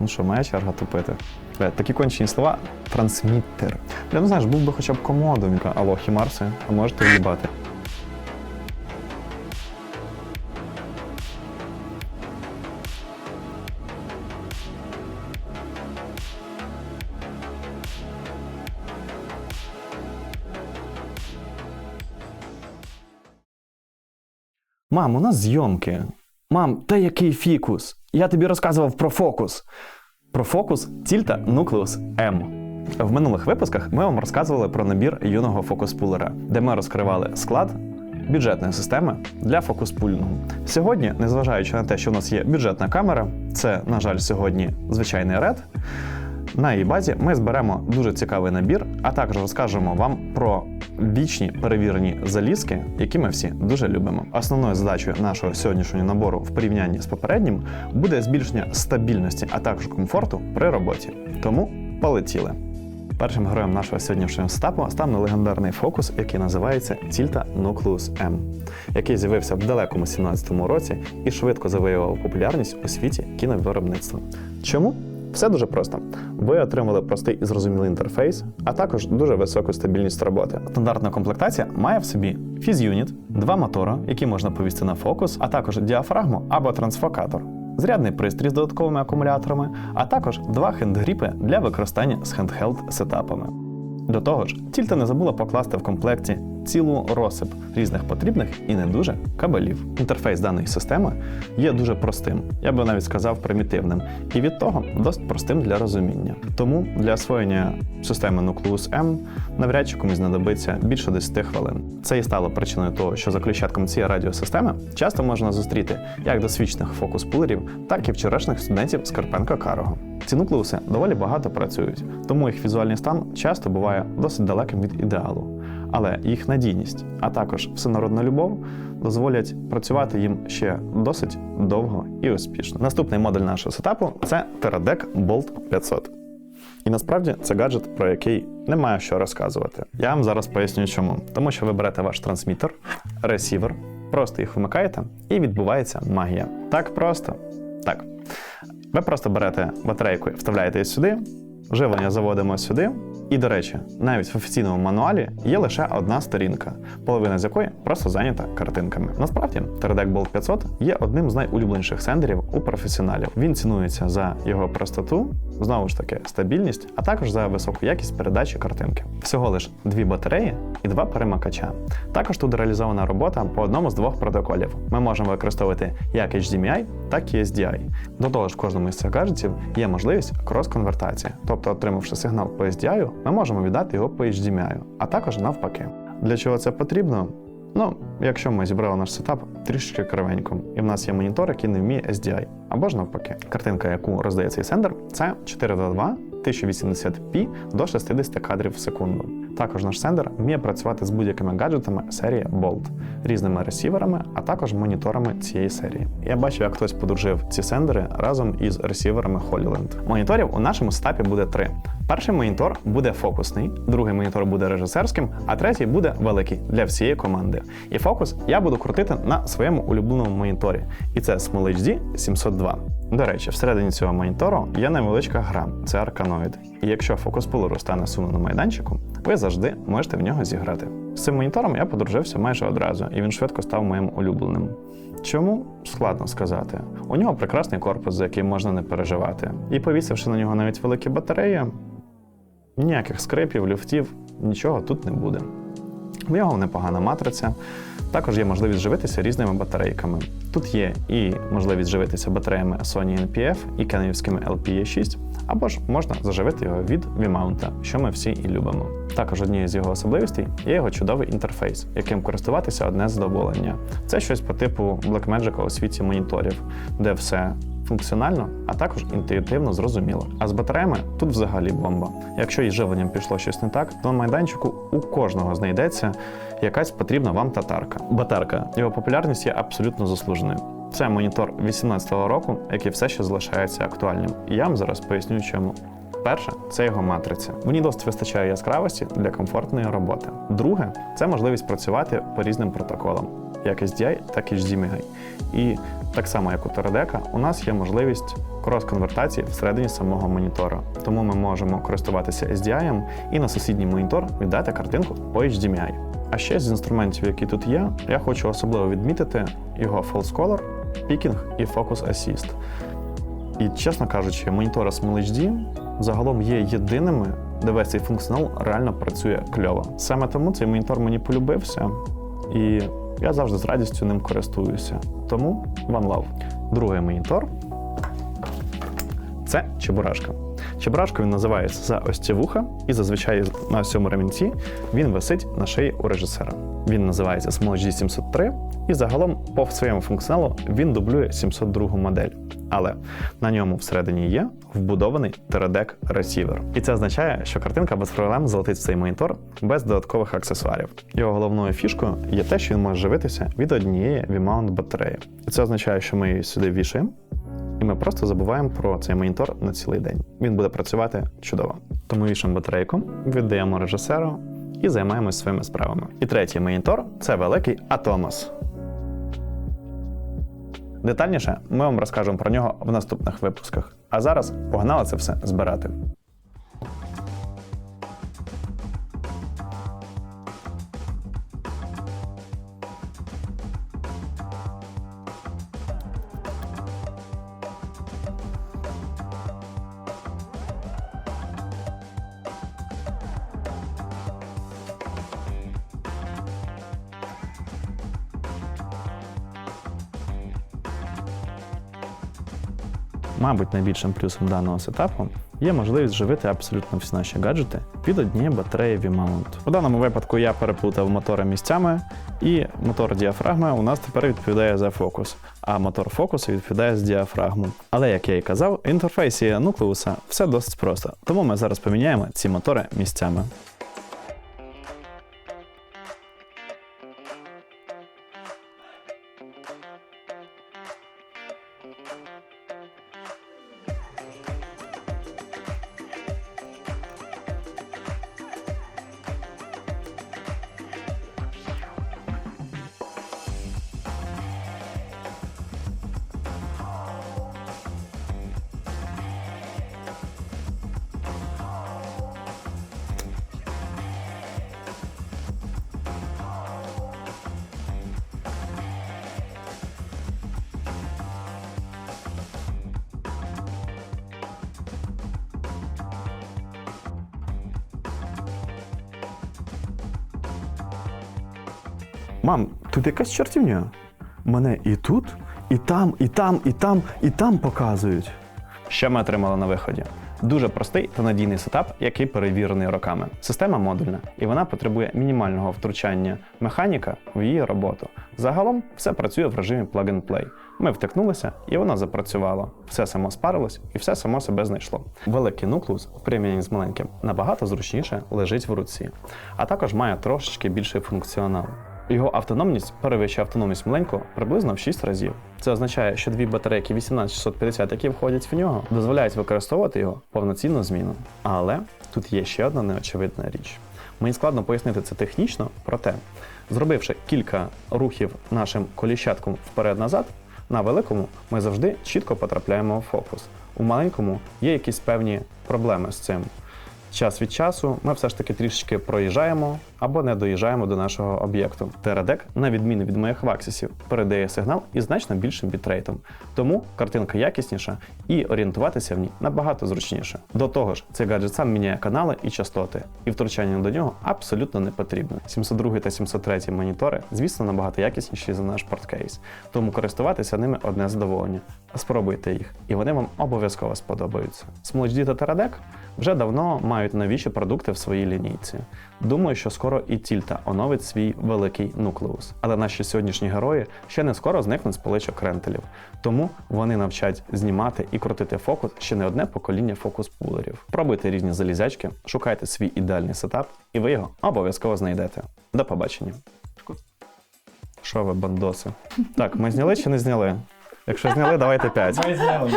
Ну що, моя черга тупити. Бля, такі кончені слова трансміттер. Бля, ну знаєш, був би хоча б комодом. Алло, хімарси, а можете в'їбати. Мам, у нас зйомки. Мам, та який фікус? Я тобі розказував про фокус. Про фокус Тільта Нуклеус М. В минулих випусках ми вам розказували про набір юного фокус-пулера, де ми розкривали склад бюджетної системи для фокус-пульного. Сьогодні, незважаючи на те, що у нас є бюджетна камера, це, на жаль, сьогодні звичайний RED, на її базі ми зберемо дуже цікавий набір, а також розкажемо вам про вічні перевірені залізки, які ми всі дуже любимо. Основною задачею нашого сьогоднішнього набору в порівнянні з попереднім буде збільшення стабільності, а також комфорту при роботі. Тому полетіли. Першим героєм нашого сьогоднішнього стапу стане легендарний фокус, який називається Тільта Nucleus M, який з'явився в далекому 17-му році і швидко завоював популярність у світі кіновиробництва. Чому? Все дуже просто. Ви отримали простий і зрозумілий інтерфейс, а також дуже високу стабільність роботи. Стандартна комплектація має в собі фіз-юніт, два мотора, які можна повісти на фокус, а також діафрагму або трансфокатор. Зрядний пристрій з додатковими акумуляторами, а також два хендгріпи для використання з хендхелд сетапами. До того ж, тільта не забула покласти в комплекті цілу розсип різних потрібних і не дуже кабелів. Інтерфейс даної системи є дуже простим, я би навіть сказав примітивним, і від того досить простим для розуміння. Тому для освоєння системи Nucleus M навряд чи комусь знадобиться більше 10 хвилин. Це і стало причиною того, що за ключатком цієї радіосистеми часто можна зустріти як досвідчених фокус-пулерів, так і вчорашніх студентів з Карпенка Карого. Ці нуклеуси доволі багато працюють, тому їх візуальний стан часто буває досить далеким від ідеалу. Але їх надійність, а також всенародна любов дозволять працювати їм ще досить довго і успішно. Наступний модуль нашого сетапу це Teradek Bolt 500. І насправді це гаджет, про який немає що розказувати. Я вам зараз поясню чому. Тому що ви берете ваш трансмітер, ресівер, просто їх вмикаєте, і відбувається магія. Так просто. Так. Ви просто берете батарейку, вставляєте її сюди, живлення заводимо сюди. І, до речі, навіть в офіційному мануалі є лише одна сторінка, половина з якої просто зайнята картинками. Насправді, Teradek Bolt 500 є одним з найулюбленіших сендерів у професіоналів. Він цінується за його простоту, знову ж таки, стабільність, а також за високу якість передачі картинки. Всього лиш дві батареї і два перемикача. Також тут реалізована робота по одному з двох протоколів. Ми можемо використовувати як HDMI, так і SDI. До того ж, в кожному із цих гаджетів є можливість крос-конвертації, тобто, отримавши сигнал по SDI, ми можемо віддати його по HDMI, а також навпаки. Для чого це потрібно? Ну, якщо ми зібрали наш сетап трішечки кривенько, і в нас є монітор, який не вміє SDI, або ж навпаки. Картинка, яку роздає цей сендер, це 422 1080p до 60 кадрів в секунду. Також наш сендер вміє працювати з будь-якими гаджетами серії Bolt, різними ресіверами, а також моніторами цієї серії. Я бачив, як хтось подружив ці сендери разом із ресіверами Holyland. Моніторів у нашому стапі буде три. Перший монітор буде фокусний, другий монітор буде режисерським, а третій буде великий для всієї команди. І фокус я буду крутити на своєму улюбленому моніторі. І це Small HD 702. До речі, всередині цього монітору є невеличка гра, це арканоїд. І якщо фокус пулеру стане сумно на майданчику, ви завжди можете в нього зіграти. З цим монітором я подружився майже одразу, і він швидко став моїм улюбленим. Чому складно сказати? У нього прекрасний корпус, за який можна не переживати. І повісивши на нього навіть великі батареї, ніяких скрипів, люфтів, нічого тут не буде. В нього непогана матриця. Також є можливість живитися різними батарейками. Тут є і можливість живитися батареями Sony NPF і кенівськими LPE6, або ж можна заживити його від V-Mount, що ми всі і любимо. Також однією з його особливостей є його чудовий інтерфейс, яким користуватися одне задоволення. Це щось по типу Blackmagic у світі моніторів, де все функціонально, а також інтуїтивно зрозуміло. А з батареями тут взагалі бомба. Якщо із живленням пішло щось не так, то на майданчику у кожного знайдеться якась потрібна вам татарка. Батарка. Його популярність є абсолютно заслуженою. Це монітор 18-го року, який все ще залишається актуальним. І я вам зараз поясню, чому. Перше, це його матриця. Ній досить вистачає яскравості для комфортної роботи. Друге, це можливість працювати по різним протоколам. як SDI, так і HDMI. І так само, як у Терадека, у нас є можливість крос-конвертації всередині самого монітора. Тому ми можемо користуватися SDI і на сусідній монітор віддати картинку по HDMI. А ще з інструментів, які тут є, я хочу особливо відмітити його False Color, Picking і фокус асіст. І чесно кажучи, монітори Small HD загалом є єдиними, де весь цей функціонал реально працює кльово. Саме тому цей монітор мені полюбився, і я завжди з радістю ним користуюся. Тому One Love. Другий монітор це Чебурашка. Чебурашка він називається за ось ці вуха, і зазвичай на цьому ремінці він висить на шиї у режисера. Він називається Small G 703, і загалом по своєму функціоналу він дублює 702 модель. Але на ньому всередині є вбудований Teradek ресівер. І це означає, що картинка без проблем залетить цей монітор без додаткових аксесуарів. Його головною фішкою є те, що він може живитися від однієї V-mount батареї. І це означає, що ми її сюди вішаємо. І ми просто забуваємо про цей монітор на цілий день. Він буде працювати чудово. Тому вішаємо батарейку, віддаємо режисеру і займаємось своїми справами. І третій монітор це великий Atomos. Детальніше ми вам розкажемо про нього в наступних випусках. А зараз погнали це все збирати. Мабуть, найбільшим плюсом даного сетапу є можливість живити абсолютно всі наші гаджети від однієї батареї V-mount. У даному випадку я переплутав мотори місцями, і мотор діафрагми у нас тепер відповідає за фокус, а мотор фокусу відповідає з діафрагму. Але як я і казав, в інтерфейсі нуклеуса все досить просто. Тому ми зараз поміняємо ці мотори місцями. Мам, тут якась чортівня. Мене і тут, і там, і там, і там, і там показують. Що ми отримали на виході? Дуже простий та надійний сетап, який перевірений роками. Система модульна, і вона потребує мінімального втручання механіка в її роботу. Загалом все працює в режимі plug-and-play. Ми втикнулися, і воно запрацювало. Все само спарилось і все само себе знайшло. Великий нуклеус в порівнянні з маленьким набагато зручніше лежить в руці, а також має трошечки більший функціонал. Його автономність перевищує автономність маленького приблизно в 6 разів. Це означає, що дві батарейки 18650, які входять в нього, дозволяють використовувати його повноцінну зміну. Але тут є ще одна неочевидна річ. Мені складно пояснити це технічно, проте, зробивши кілька рухів нашим коліщатком вперед-назад, на великому ми завжди чітко потрапляємо в фокус. У маленькому є якісь певні проблеми з цим. Час від часу ми все ж таки трішечки проїжджаємо або не доїжджаємо до нашого об'єкту. Терадек, на відміну від моїх ваксісів, передає сигнал із значно більшим бітрейтом, тому картинка якісніша і орієнтуватися в ній набагато зручніше. До того ж, цей гаджет сам міняє канали і частоти, і втручання до нього абсолютно не потрібно. 702 та 703 монітори, звісно, набагато якісніші за наш порткейс, тому користуватися ними одне задоволення. Спробуйте їх, і вони вам обов'язково сподобаються. Small та Teradek вже давно мають новіші продукти в своїй лінійці. Думаю, що скоро і Тільта оновить свій великий нуклеус. Але наші сьогоднішні герої ще не скоро зникнуть з поличок рентелів. Тому вони навчать знімати і крутити фокус ще не одне покоління фокус-пулерів. Пробуйте різні залізячки, шукайте свій ідеальний сетап, і ви його обов'язково знайдете. До побачення. Що ви, бандоси? Так, ми зняли чи не зняли? Якщо зняли, давайте 5. Ми зняли.